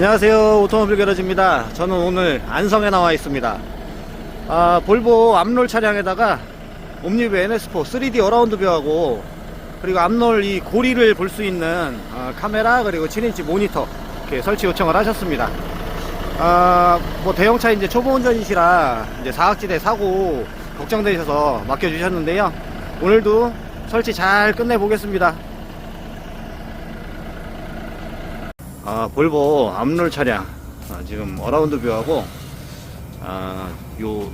안녕하세요. 오토모빌 게러지입니다. 저는 오늘 안성에 나와 있습니다. 아, 볼보 앞롤 차량에다가 옴니브 NS4 3D 어라운드 뷰하고 그리고 앞롤 이 고리를 볼 수 있는 아, 카메라 그리고 7인치 모니터 이렇게 설치 요청을 하셨습니다. 아, 뭐 대형차 이제 초보 운전이시라 이제 사각지대 사고 걱정되셔서 맡겨주셨는데요. 오늘도 설치 잘 끝내보겠습니다 아, 볼보 앞롤 차량 아, 지금 어라운드 뷰하고 아, 요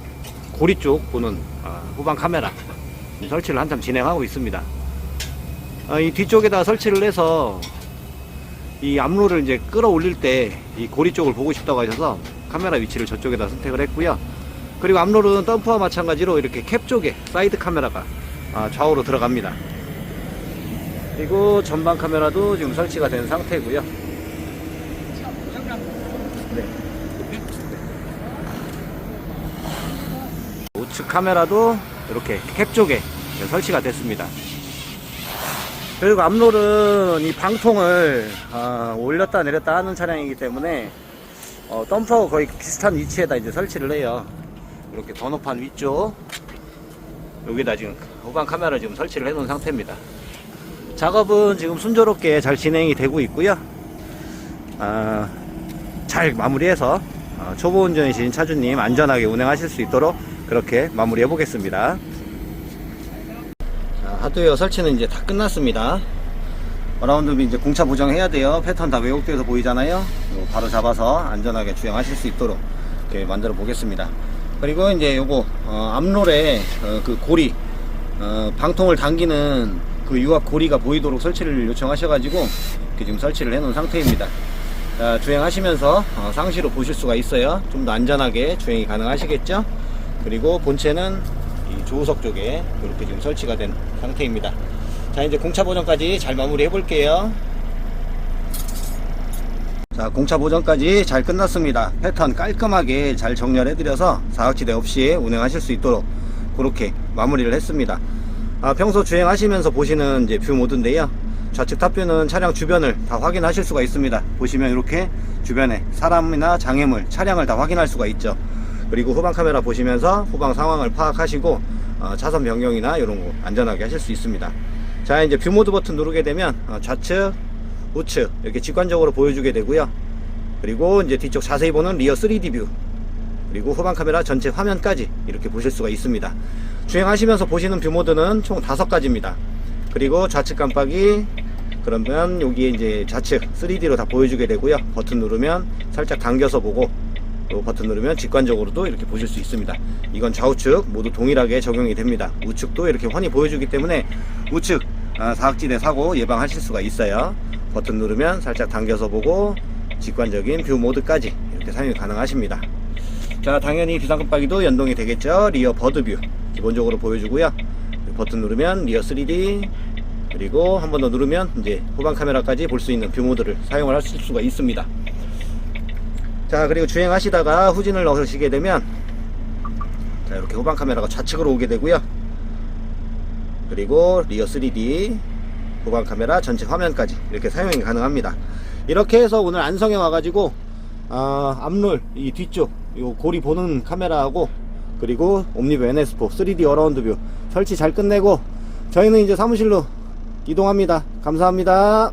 고리 쪽 보는 아, 후방 카메라 설치를 한참 진행하고 있습니다. 아, 이 뒤쪽에다 설치를 해서 이 앞로를 이제 끌어올릴 때 이 고리 쪽을 보고 싶다고 하셔서 카메라 위치를 저쪽에다 선택을 했고요. 그리고 앞로는 덤프와 마찬가지로 이렇게 캡 쪽에 사이드 카메라가 아, 좌우로 들어갑니다. 그리고 전방 카메라도 지금 설치가 된 상태고요. 측 카메라도 이렇게 캡 쪽에 설치가 됐습니다. 그리고 앞롤은 이 방통을 아, 올렸다 내렸다 하는 차량이기 때문에 어, 덤프하고 거의 비슷한 위치에다 이제 설치를 해요. 이렇게 번호판 위쪽 여기다 지금 후방 카메라 지금 설치를 해놓은 상태입니다. 작업은 지금 순조롭게 잘 진행이 되고 있고요. 아, 잘 마무리해서 어, 초보 운전이신 차주님 안전하게 운행하실 수 있도록 그렇게 마무리해 보겠습니다. 자, 하드웨어 설치는 이제 다 끝났습니다. 어라운드 이제 공차 보정해야 돼요. 패턴 다 왜곡돼서 보이잖아요. 바로 잡아서 안전하게 주행하실 수 있도록 이렇게 만들어 보겠습니다. 그리고 이제 요거 어, 앞롤에 어, 그 고리 어, 방통을 당기는 그 유압 고리가 보이도록 설치를 요청하셔가지고 지금 설치를 해놓은 상태입니다. 자, 주행하시면서 어, 상시로 보실 수가 있어요. 좀 더 안전하게 주행이 가능하시겠죠? 그리고 본체는 이 조우석 쪽에 이렇게 지금 설치가 된 상태입니다. 자, 이제 공차 보정까지 잘 마무리 해볼게요. 자, 공차 보정까지 잘 끝났습니다. 패턴 깔끔하게 잘 정렬해드려서 사각지대 없이 운행하실 수 있도록 그렇게 마무리를 했습니다. 아, 평소 주행하시면서 보시는 이제 뷰 모드인데요. 좌측 탑뷰는 차량 주변을 다 확인하실 수가 있습니다. 보시면 이렇게 주변에 사람이나 장애물, 차량을 다 확인할 수가 있죠. 그리고 후방 카메라 보시면서 후방 상황을 파악하시고 어, 차선 변경이나 이런 거 안전하게 하실 수 있습니다. 자 이제 뷰 모드 버튼 누르게 되면 어, 좌측, 우측 이렇게 직관적으로 보여주게 되고요. 그리고 이제 뒤쪽 자세히 보는 리어 3D 뷰 그리고 후방 카메라 전체 화면까지 이렇게 보실 수가 있습니다. 주행하시면서 보시는 뷰 모드는 총 다섯 가지입니다. 그리고 좌측 깜빡이 그러면 여기에 이제 좌측 3D로 다 보여주게 되고요. 버튼 누르면 살짝 당겨서 보고 또 버튼 누르면 직관적으로도 이렇게 보실 수 있습니다. 이건 좌우측 모두 동일하게 적용이 됩니다. 우측도 이렇게 훤히 보여주기 때문에 우측 아, 사각지대 사고 예방하실 수가 있어요. 버튼 누르면 살짝 당겨서 보고 직관적인 뷰 모드까지 이렇게 사용이 가능하십니다. 자 당연히 비상깜빡이도 연동이 되겠죠. 리어 버드 뷰 기본적으로 보여주고요. 버튼 누르면 리어 3D 그리고 한 번 더 누르면 이제 후방 카메라까지 볼 수 있는 뷰 모드를 사용을 하실 수가 있습니다. 자 그리고 주행하시다가 후진을 넣으시게 되면 자 이렇게 후방 카메라가 좌측으로 오게 되고요. 그리고 리어 3D 후방 카메라 전체 화면까지 이렇게 사용이 가능합니다. 이렇게 해서 오늘 안성에 와가지고 아, 앞롤 이 뒤쪽 요 고리 보는 카메라하고 그리고 옴니브 NS4 3D 어라운드 뷰 설치 잘 끝내고 저희는 이제 사무실로 이동합니다. 감사합니다